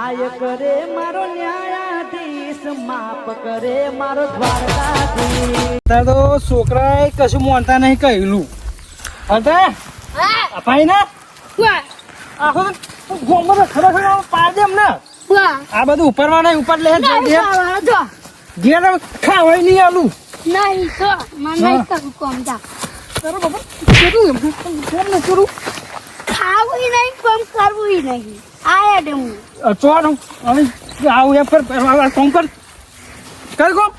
આય કરે મારો ન્યાયાધીશ માફ કરે મારો દ્વારકાધીશ. તાર તો છોકરાએ કશું માનતા નહીં કહેલું. હતા અપાઈ ને? આખો તો ખરા ખરેખર પાડ દે એમને? વાહ. આ બધું ઉપરવા નહીં ઉપર લે ઘેર. ખાવાય નહીં આલું. નહીં તો મને નહીં કરું કોમ જા. તારો બાપા કેટલું કોમ ન કરું? ખાવું નહીં કોમ કરવું નહીં. આયા હું. હવે આવું આ- આ કોમ કર. કર કોમ.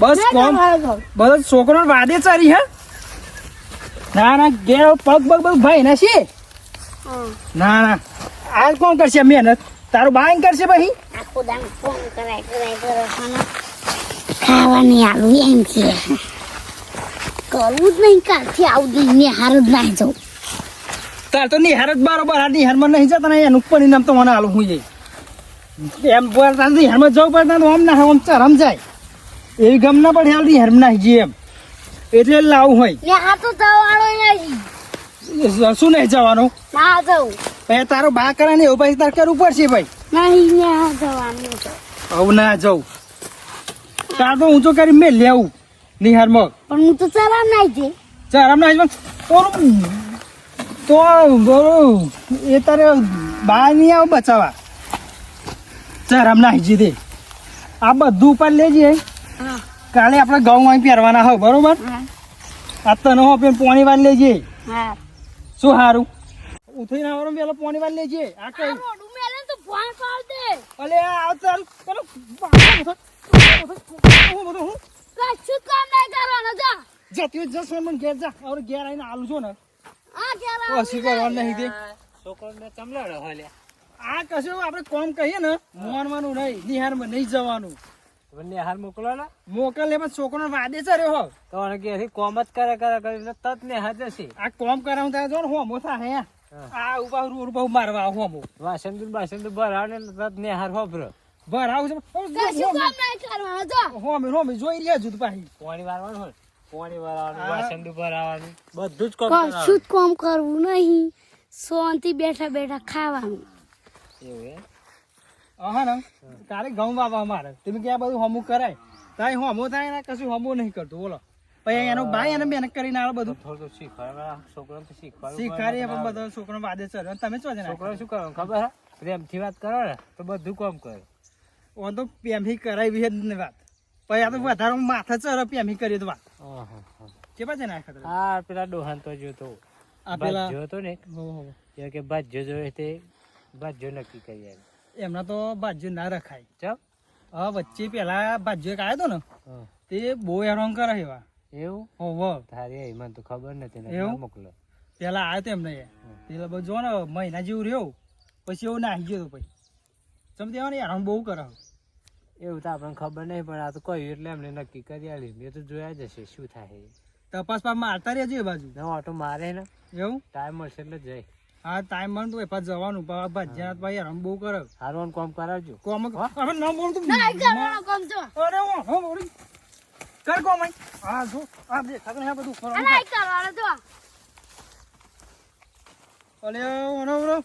બસ કોમ. બસ છોકરો વાદે ચારી હે? ના ના ઘેર પગ પગ પગ ભાઈ ના છે. ના ના. આ કોણ કરશે મહેનત. તારું બાઈન કરશે ભાઈ આખો દામ કોમ કરાય કરાય કરે ખાવાની આવું એમ છે. કરવું જ નહીં કાલથી આવું દઈ ને હાર જ ના જાઉં. તાર તો નિહાર જ બરોબર આ નિહારમાં નહીં જતા ને એનું પરિણામ તો મને આલું હું જઈ એમ બોલતા નિહારમાં જવું પડતા તો આમ ના આમ ચરમ જાય. એવી ગમ ના પડે હાલ નિહાર ના જઈએ એમ. એટલે લાવું હોય. તો જવાનો શું નહીં જવાનું? ના જવું. ભાઈ તારો બા કરે ને એવું પછી તારે કરવું પડશે ભાઈ. નહીં જવાનું હવે ના જવું. તાર તો ઊંચો કરી મેં લેવું નિહારમાં. પણ હું તો ચલા નહીં છે ચરમ ના ઓલું તો બરું એ તારે બા નહીં આવે બચાવવા. હમણાં ના દે આ બધું ઉપર લેજે. કાલે આપણે ઘઉં અહીં પહેરવાના હોય બરોબર? આ તને હો પેલું પોણી વાર લેજે. શું સારું ઉઠીને વરમ પેલો પોણી વાર લેજે. આ કઈ? ભલે તો અલે આ ચાલ. પેલો બાપા બધો હું કશું કામ નહીં કરવાનું જા. જતી જશે જસ મને ઘેર જા. ઓર ઘેર આવીને આલું છો ને. પછી કરવાનું નહીં તે? છોકરોને ચમલાડો હાલે. આ કશું આપણે કોમ કહીએ ને મોનવાનું નહીં નિહારમાં નહીં જવાનું. બંને હાર મોકલો ને. મોકલ એમાં છોકરો વાદે ચર્યો હો તો કે કોમ જ કરે કરે કરીને તત ને હાજર છે આ કોમ જો ને હોમો થાય આ ઊભા રૂ ઊભા મારવા હોમો. વાસંદુ બાસંદુ ભરાવે ને તત ને હાર હોભરો. ભરાવું છે કશું કામ નહીં કરવાનું જા. હોમે હોમે જોઈ રહ્યા છું પાછી. પાણી વારવાનું હોય. પાણી. ભરાવાનું બધું જ કોમ કશું જ કામ કરવું નહીં. શાંતિ બેઠા બેઠા ખાવાનું. એવું હે? હા ને તારે ઘઉં વાવવા અમારે તમે ક્યાં બધું હમું કરાય? તારે હોમો થાય ને કશું હમું નહીં કરતું બોલો. પછી એનો ભાઈ એને મહેનત કરીને આવે બધું. થોડું શીખવાડવા છોકરાને તો શીખવાડવું શીખાડી પણ બધો છોકરો વાદે ચર્યો તમે છે છોકરો શું કરવાનું ખબર પ્રેમથી વાત કરો ને તો બધું કામ કરે. ઓન તો પેમથી કરાવી જ ને વાત. પછી આ તો વધારે માથા ચર પેમથી કરીએ તો વાત કે પાછે ના ખતરા પેલા ડોહાન તો જોતો આ પેલા ભાજ્યો ને? હો, હો. કે ભાજ્યો જોઈએ તે ભાજ્યો નક્કી કરી એમના તો ભાજ્યો ના રખાય. ચમ? હા વચ્ચે પેલા ભાજ્યો એક આવ્યો હતો ને તે બહુ હેરાન કરે એવા. એવું? હો હો. તારે એમાં તો ખબર નથી એવું? મોકલો. પેલા આવ્યો તો એમને પેલા બધું જો ને મહિના જેવું રહ્યો પછી એવું નાહી ગયો પછી. સમજે ને હેરાન બહુ કરે એવું તો આપણને ખબર નહીં પણ આ તો કહ્યું એટલે એમને નક્કી કરી આલી. મેં તો જોયા જ હશે શું થાય તપાસ પાસ મારતા રહેજો એ બાજુ. નવો ઓટો મારે ને. એવું? ટાઈમ મળશે એટલે જઈ. હા ટાઈમ મળે તો એ પાછ જવાનું. ભજ્યા ભાઈ આમ બહુ કરે. હારું કોમ કરાવજો. કોમ હવે ન બોલ તું ના કરવાનું કામ તો અરે હું હું બોલી. કર કોમ. હા જો આ દેખાતું નહીં હે બધું કરો. નહીં કરવાનું જો. અલે ઓનો ઓનો.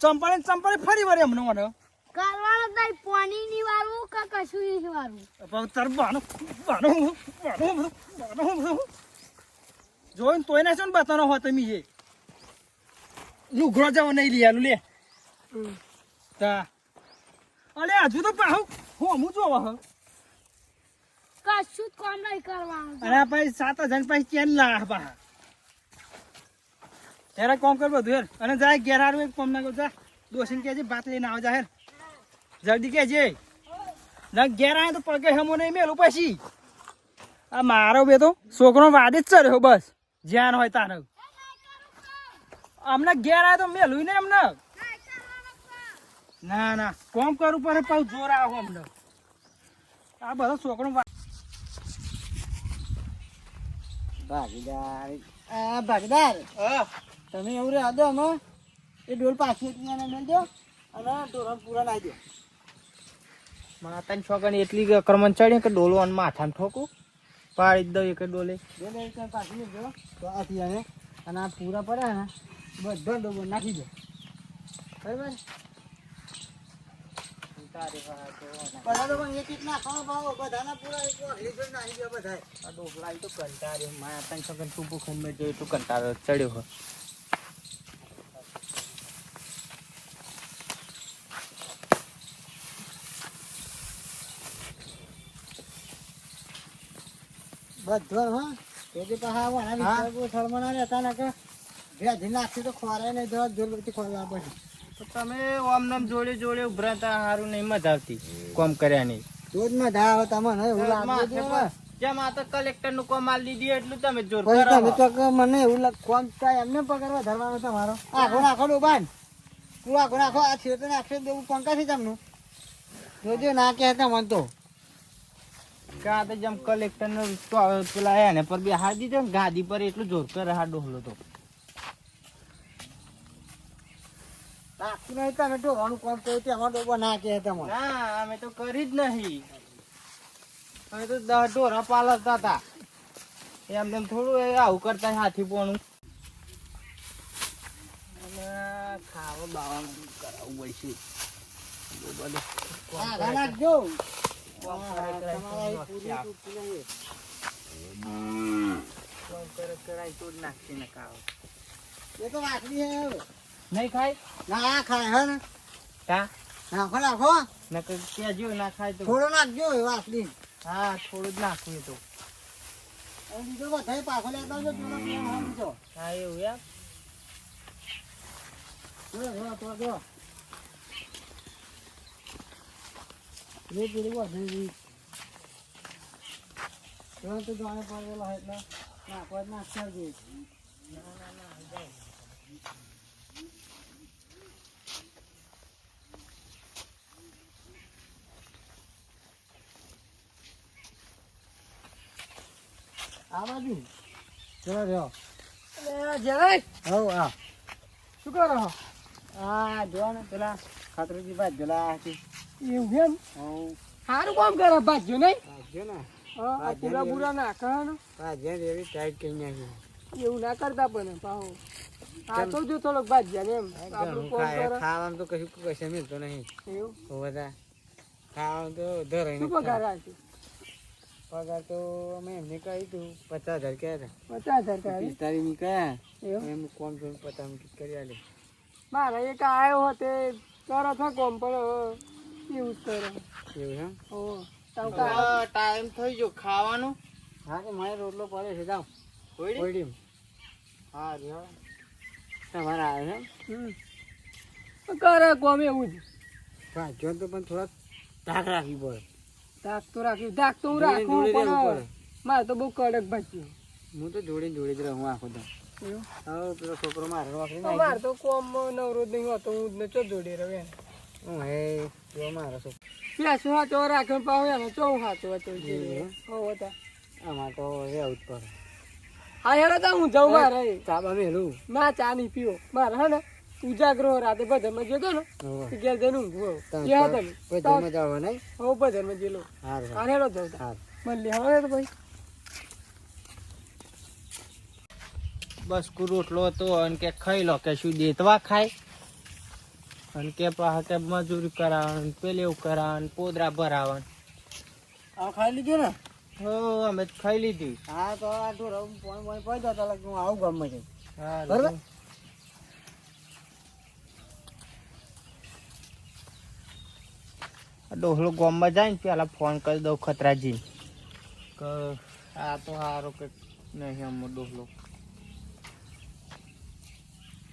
ચંપાળી ને ચંપાળી ફરી વળે હમણાં ઓનો. કરવાનું નહીં પાણી ની વાળવું કે કશું ની વાળવું પણ તાર બાનો બાનો બાનો બાનો જોઈન તોય ના છે ને બતાનો હોય તમે એ લુગડો જવા નહીં લઈ આલું લે. તા. અલે હજુ તો પાહુ હું અમું જોવા હ. કશું જ કામ નહીં કરવાનું. અરે ભાઈ સાત હજાર પછી ચેન લાહ બા ત્યારે કોમ કર બધું હેર. અને જાય ઘેર હારું એક કોમ ના કર જા. દોશીને કહેજે ભાત લઈને આવ જા હેર. જલ્દી કહેજે. ના ઘેર આવે તો પગે હમો નહીં મેલું પછી. આ મારો બે તો છોકરો વાદે જ ચર્યો બસ. જ્યાં હોય તારે અમને ઘેર આવે તો મેલું ને અમને. ના ના કોમ કરવું પડે પાછું જોર આવો અમને. આ બધો છોકરો ભાગીદાર. આ ભાગીદાર તમે એવું રહ્યા દો અમે એ ડોલ પાછી મેળ દો અને ઢોરણ પૂરા લાવી દો. માતાની છોકરાની એટલી કરમન ચડી કે ડોલો અને માથામાં ઠોકું. પાડી દઉં એક ડોલે. પાછી આથી અને અને આ પૂરા પડે ને બધો ડોબો નાખી દો. બરાબર? તારી ચડ્યો તો ના. બધા તો પણ એક એક નાખવાનો ભાવ બધાના પૂરા એક વાઘલી જોઈને નાખી દે બધાએ. આ ડોકલા ઈ તો કંટાળ્યો મારા ત્રણ છોકરા ટૂંકું ખાઈને મેં જોયું તો કંટાળો ચડ્યો હોય બધું હા. તેથી પાછા. ના રહેતા ને કે ભેજી નાખશે તો ખોરાય નહીં જવા જોર ખોરવા તો તમે ઓમ નામ જોડે જોડે ઉભરાતા સારું નહીં મજા આવતી. કોમ કર્યા નહીં. તો જ મજા આવે તમને એવું લાગે માથે છે. ને. પર જેમ આ તો કલેક્ટરનું કોમ આલી દીધી એટલું તમે જોર તમે તો મને એવું લાગે કોમ થાય એમને પકડવા ધરવાનો તમારો. આખો નાખો ડોબાન તું આખો નાખો આ છેટે નાખશે દેવું પંકા છે તમને. જોજો ના કહેતા મને તો. કે તો જેમ કલેક્ટર નો તો આવે પેલા એને પર બે હાથ દીધો ને ગાદી પર એટલું જોર કર હા ડોહલો તો. નાખતું નહીં તમે ડોવાનું કોમ કર્યું તેમાં ડોબા ના કહે તમને. ના અમે તો કરી જ નહીં. અમે તો ઢોરા પાલવતા હતા. એમ તેમ થોડું આવું કરતા હાથી પોણું. ખાવા બાવાનું કરાવવું પડશે બધું નાખજો નહીં. ખાય? ના ખાય હે ને? કા? નાખો નાખો. નકર કેજો ના ખાય તો થોડો નાખજો એ હા થોડું જ નાખવું તો. બીજો બધાય પાછો લેતા આવજો હા એવું જો, તો પેલી વાસળી રી. જો તો જાણે પડેલો હોય એટલે નાખવા જ નાખી આવજો. આ બાજુ? ચલો રહ્યો. હવ આ. શું કરો આ જો ને પેલા ખાતરુજી ભાઈ પેલા એવું એમ? હવ. સારું કામ કરે ભાજ્યો નહીં? ભાગ્યો ને. હા, પૂરા પૂરા નાખવાનું ભાજ્યા એવી ટાઈટ કરી નાખી. એવું ના કરતા પણ પાહો. આ તો જો થોડોક ભાજ્યા ને એમ. ખાવાનું તો કશું કશે મિલતો નહીં. એવું? બધા ખાવાનું તો ધરાઈ શું પગાર રાખે પગાર તો અમે એમને કહી દઉં પચાસ હજાર કહ્યા હતા. પચાસ હજાર કાઢી પિસ્તાલીસની કયા એમ કોમ જોઈને પચાસ મિનિટ કરી આલે. મારા એક આવ્યો હતો તરત કોમ પણ એવું જ કરે. એવું એમ? કા- ટાઈમ થઈ ગયો. ખાવાનો? હા તો મારે રોટલો પડે છે જાઓ. ઓઈડી હા જો તમારે આવે છે? કરે કોમ એવું જ. ભાગ્યો તો પણ થોડા ધાક રાખવી પડે. ધાક તો રાખી ધાક તો હું જોડે રાખું પણ પડે. મારે તો બહુ કડક ભાજ્યું હું તો જોડે ને જોડે જ રહું આખો તો હવે પેલો છોકરો મારે મારે તો કોમ નવરો નહીં હોતો હું જ ને ચો જોડે રહે એમ. હું હે જો મારો છોકરો પેસો હાચો રાખે પાવ એનો ચૌ હાચો હતો એવું? હો? હતા આમાં તો રહેવું જ પડે. હા હેડો તા હું જાઉં મારે. ચાબા મેલું ના ચા નહીં પીવો. મારે હે ને ઉજાગરો રાતે બધામાં જતો ને ઘેર જઈને ઊંઘવો કે તમે પછી મજા નહીં? હો બધામાં જેલો હા હેડો જાઉં તા. સારું મળીએ તો ભાઈ. બસ કુ રોટલો હતો અને કે ખાઈ લો કે શું દેતવા ખાય. અને કે પાસે કે મજૂરી કરાવવાનું પેલે એવું કરાવવાનું પોદરા ભરાવવાનું. આ ખાઈ લીધું ને? હો અમે ખાઈ લીધી. હા તો આ રમ પોણ પોણ પડી જતા લાગે હું આવું ગામમાં જઈ હા બરોબર? ડોહલો ગામમાં જાય ને પેલા ફોન કરી દઉં ખતરાજી કે આ તો સારો કે નહીં અમો ડોહલો.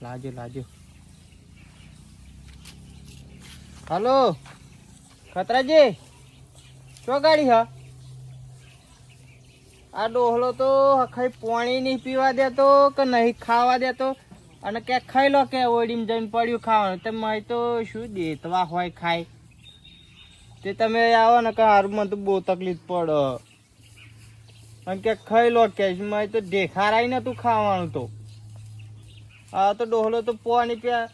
લાજો લાજો હલો. ખતરાજી શું ગાડી હા? આ ડોહલો તો ખાઈ પાણી નહીં પીવા દેતો કે નહીં ખાવા દેતો? અને કે ખાઈ લો કે ઓડીમાં જઈને પડ્યું ખાવાનું? તે મેં તો શું દેતવા હોય ખાય? તે તમે આવો ને કે હારમાં તો બહુ તકલીફ પડે. અને કે ખાઈ લો કે મેં તો દેખારાય નતું ખાવાનું તો? આ તો ડોહલો તો પાણી પ્યા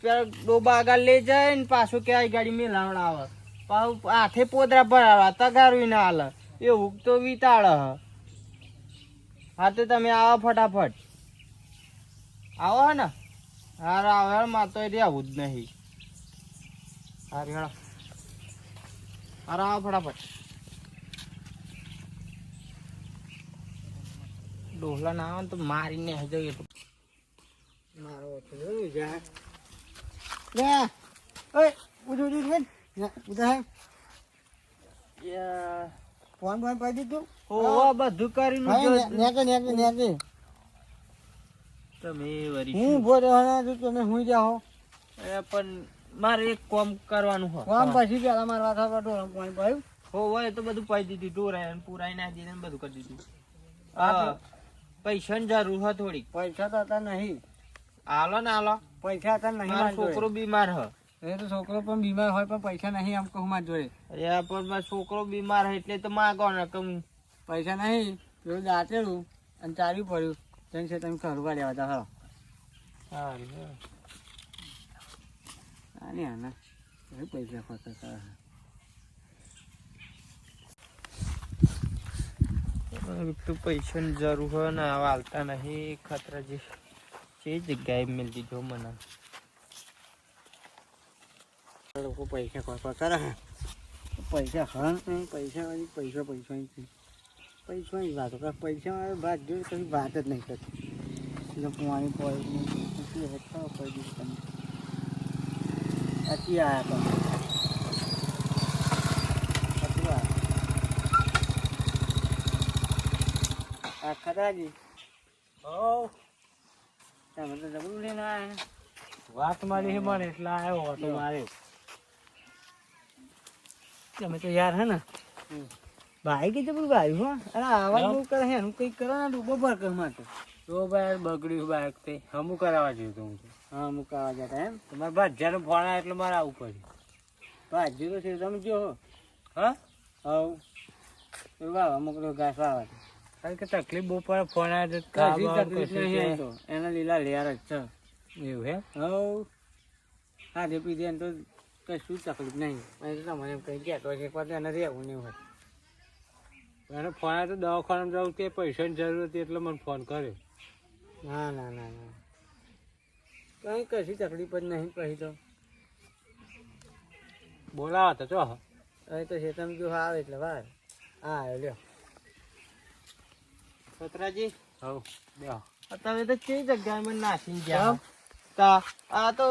પેલા ડોબા આગળ લઈ જાય ને પાછું કે આ ગાડી મેલાવડાવે પાછું હાથે પોદરા ભરાવા તગારવી ના હાલે. એવું તો વિતાળ હ. હા તો તમે આવો ફટાફટ. આવો હે ને? હાર આવે મારે તો રહેવું જ નહીં. હાર હેળો અરે આવો ફટાફટ. ડોહલા ના આવે તો મારીને હજુ મારો ઓછો જોયું જા લે ઓય ઉઠ ઉઠ ઉઠ ઉઠ ઉઠ ફોન ફોન પાડી દીધું ઓવા બધું કરીને હા નેકે નેકે નેકે તમે વરી હું બોલવાના છું તમે હું જાઓ એ પણ મારે એક કામ કરવાનું હોય કોમ પછી પેલા મારવા પર ડોળા પાણી પાયું હોય તો બધું પાઈ દીધું ટોરાય ને પૂરાઈ ના દીધું ને બધું કરી દીધું હા પૈસાની જરૂર હોય થોડીક પૈસા તો હતા નહીં આલો ને આલો પૈસા હતા નહીં મારો છોકરો બીમાર હ. એ તો છોકરો પણ બીમાર હોય પણ પૈસા નહીં આમ કહું મારા જોડે. અરે પણ મારો છોકરો બીમાર હોય એટલે તો માગો ને કમ પૈસા નહીં પેલું દાંતેલું અને ચાલ્યું પડ્યું. તેમ છે તમે ખરવા લેવા હા. આને આના. પૈસા ખોટા હતા તો પૈસાની જરૂર હોય ને હાલતા નહીં ખતરા જે જે જગ્યાએ મેળ દીધો મને. લોકો પૈસા ખોટા કરે પૈસા હણ નહીં પૈસા વાળી પૈસા પૈસા નહીં પૈસાની વાતો કરે. પૈસા વાત જોઈ કઈ વાત જ નહીં કરતી એટલે પાણી પડી હેઠા પડી તમે. સાચી આવ્યા તમે આ ખરાજી તમે તો જબરું લઈને આવ્યા વાત મારી છે એટલે આવ્યો ઓટો તમે તો યાર હે ને. ભાઈ કે જબરું ભાઈ હો. અરે આવાજ બહુ કરે હે ને ડૂબો કર માટે તો. ભાઈ બગડ્યું બાઈક તે. હમું કરાવવા જોયું તો હું હા હા મુકાવા જતા એમ. તમારે ભાજ્યાનો ફોન આવ્યો એટલે મારે આવવું પડ્યું તો છે તમે જો હા? હવ. એ વાવા મોકલો ઘાસ વાવા. કારણ કે તકલીફ બહુ પડે ફોન આવ્યો તો તકલીફ નહીં તો. એના લીલા લેર જ છે. એવું હે હવ. ખાધે પીધે એમ તો કશું તકલીફ નહીં. અહીં તો તમને એમ કંઈ કહેતો છે પણ એને રહેવું નહીં હોય. એને ફોન આવે તો દવાખાનામાં જવું કે પૈસાની જરૂર હતી એટલે મને ફોન કર્યો. ના ના ના ના. કંઈ કશી તકલીફ જ નહીં પછી તો. બોલાવા તો ચો હવે તો શેતમ જો આવે એટલે વાર હા આવ્યો લ્યો. છોકરાજી હવ તમે તો કઈ જગ્યાએ મને નાસીને ગયા તા આ તો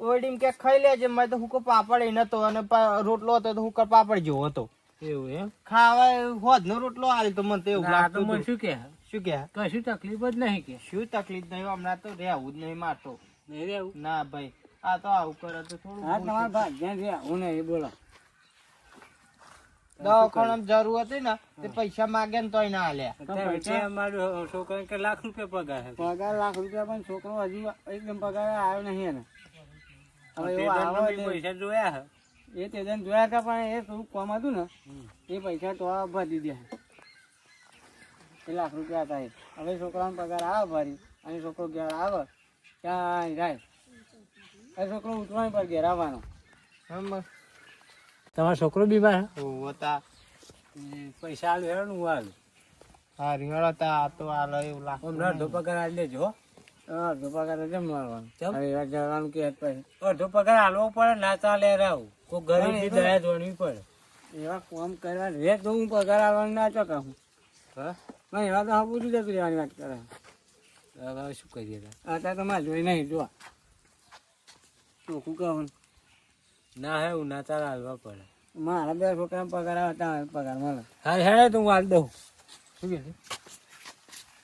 ઓડીમ કે ખાઈ લેજે મેં તો હુકો પાપડ એ નતો અને રોટલો હતો તો હુકો પાપડ જેવો હતો. એવું એમ? ખાવા હોદ નો રોટલો આલી તો મને તો એવું લાગતું મને શું કે? શું કે? કશું તકલીફ જ નહીં કે. શું તકલીફ નહીં હમણાં તો રહેવું જ નહીં મારતો નહીં રહેવું? ના ભાઈ આ તો આવું કરે તો થોડું હા તમારા છે. હું નહીં બોલો. દવાખાનામાં જરૂર હતી ને તે પૈસા માંગે ને તોય ના આલ્યા. અમારું છોકરા કે લાખ રૂપિયા પગાર પગાર લાખ રૂપિયા પણ છોકરો હજુ એકદમ પગાર આવ્યો નહીં એને. પૈસા જોયા એ તે જોયા હતા પણ એ થોડું કોમ હતું ને એ પૈસા તો ભરી દીધા એ લાખ રૂપિયા હતા એ. હવે છોકરાનો પગાર આવે ભરી અને છોકરો ઘેર આવે ત્યાં જાય. એ છોકરો ઉતરવાની પર ઘેર આવવાનો. તમારો છોકરો બીમાર હતા. પૈસા આલું હેરો ને હું હાલ હા રીંગણો તા આ તો હાલ એવું લાગે હમણાં અડધો પગાર આલી લેજો હો. અડધો પગાર જેમ મારવાનો? કેમ? જવાનું કે પછી. અડધો પગાર હાલવો પડે ના ચાલે રાવ. કોઈ ગરીબ દયા જોડવી પડે. એવા કામ કરવા રે તો હું પગાર આવવાનું ના ચોકાવું હા. એવા તો હા પૂછી જતું રહેવાની વાત કરે. હવે શું કરીએ તાર? અત્યારે તો મારે જોઈ નહીં જોવા. ચોખ્ખું કહું? ના હે હું ના ચાલે હાલવા પડે. મારા બે છોકરા પગાર આવે ત્યાં પગાર મળે. હા હેડે તું હાલ દઉં. શું કે છે?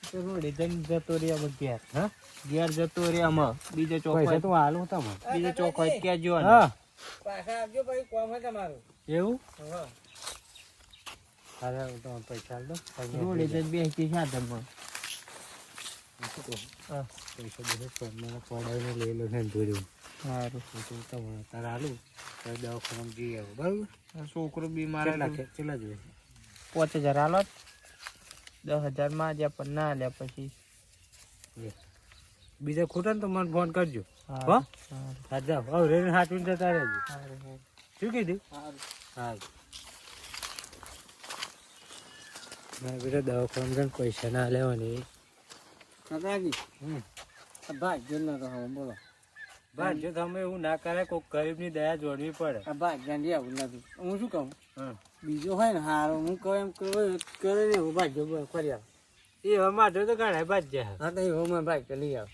તો રોડે જઈને જતો રે અમે હા? ઘેર જતો રે અમે બીજો ચોક પૈસા હોય. તું હાલું તમને બીજો ચોક હોય ક્યાં કહેજો હા. પાછા આવજો પછી કોમ હોય તમારું. એવું? અરે હું તમને પૈસા હાલ દઉં. રોડે જઈને બેસી સાધનમાં હા પૈસા બધું ફોનમાં સારું દવાખાનામાં બરાબર છોકરો બીમાર. કે- કેટલા જોઈએ પાંચ દસ હજારમાં આલ્યા પણ ના આલ્યા પછી બીજા ખોટા ને તો મને ફોન કરજો હા, જાઓ હવે રેને સાચવીને જતા રહેજો સારું, સારું. શું કીધું હા મેં બેટા દવાખાના પૈસા ના લેવાની કાકાજી હમ. ભાઈ જેલ ના તો બોલો. ભાગ્ય તમે એવું ના કરે કોક ગરીબની દયા જોડવી પડે. આ ભાગ્યાની આવું નથી હું શું કહું? હમ. બીજો હોય ને હારો હું કહું એમ કરે ને એવું ભાગ્ય ફરી આવ. એ હવે માટે તો ઘણા ભાગ્ય હે. હા તો એવો મેં ભાગ્ય લઈ આવ.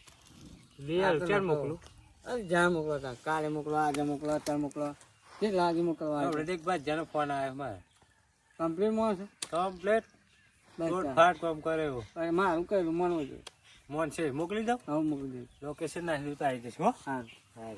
લઈ આવ ચાલ મોકલું? અરે જ્યાં મોકલો ત્યાં. કાલે મોકલો આજે મોકલો અત્યારે મોકલો. કેટલા આજે? મોકલવા એક ભાગ્યાનો ફોન આવ્યો મારે કમ્પ્લીટમાં છે કમ્પ્લેટ ફાટ કામ કરે એવું. મારું કહેલું માનવું જોઈએ મોન છે મોકલી દઉં? હા મોકલી દઉં લોકેશન નાખી દઉં તો આવી જશે હો? હા. હા